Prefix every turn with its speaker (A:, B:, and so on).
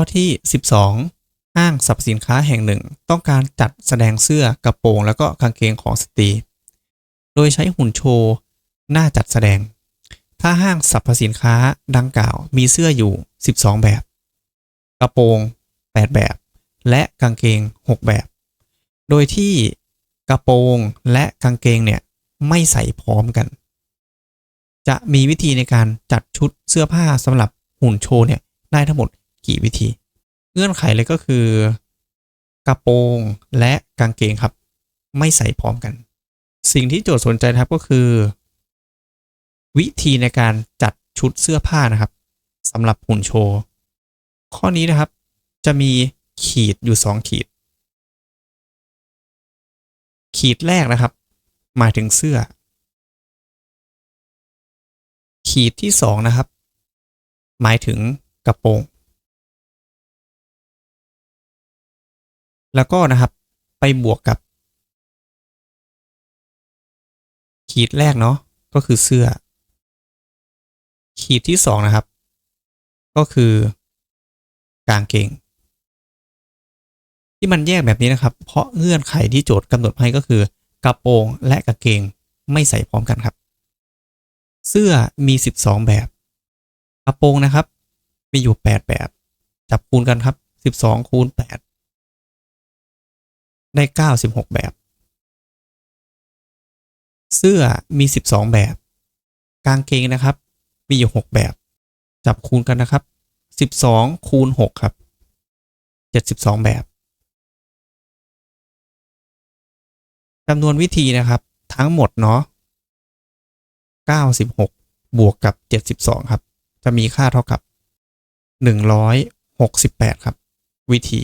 A: ข้อที่ 12 ห้างสรรพสินค้าแห่งหนึ่ง ต้องการจัดแสดงเสื้อกระโปรงแล้วก็กางเกงของสตรี โดยใช้หุ่นโชว์หน้าจัดแสดง ถ้าห้างสรรพสินค้าดังกล่าวมีเสื้ออยู่ 12 แบบ กระโปรง 8 แบบ และกางเกง 6 แบบ โดยที่กระโปรงและกางเกงเนี่ยไม่ใส่พร้อมกัน จะมีวิธีในการจัดชุดเสื้อผ้าสำหรับหุ่นโชว์เนี่ยได้ทั้งหมด กี่วิธี เงื่อนไขเลยก็คือกระโปรงและกางเกงครับ ไม่ใส่พร้อมกัน สิ่งที่โจทย์สนใจครับก็คือ วิธีในการจัดชุดเสื้อผ้านะครับสำหรับหุ่นโชว์ ข้อนี้นะครับจะมีขีดอยู่ 2 ขีด ขีดแรกนะครับ หมายถึงเสื้อ ขีดที่ 2 นะครับ หมายถึงกระโปรง แล้วก็นะครับไปบวกกับ ขีดแรกเนาะก็คือเสื้อ ขีดที่2นะครับ ก็คือกางเกง ที่มันแยกแบบนี้นะครับ เพราะเงื่อนไขที่โจทย์กำหนดให้ก็คือกระโปรงและกางเกงไม่ใส่พร้อมกันครับ เสื้อมี 12 แบบ กระโปรงนะครับ มีอยู่ 8 แบบ จับคูณกันครับ 12คูณ8 ได้ 96 แบบ เสื้อมี 12 แบบ กางเกงนะครับ มีอยู่ 6 แบบ จับคูณกันนะครับ 12 คูณ 6 ครับ 72 แบบจำนวนวิธีนะครับ ทั้งหมดเนาะ96 บวกกับ 72 ครับ จะมีค่าเท่ากับ 168 ครับ วิธี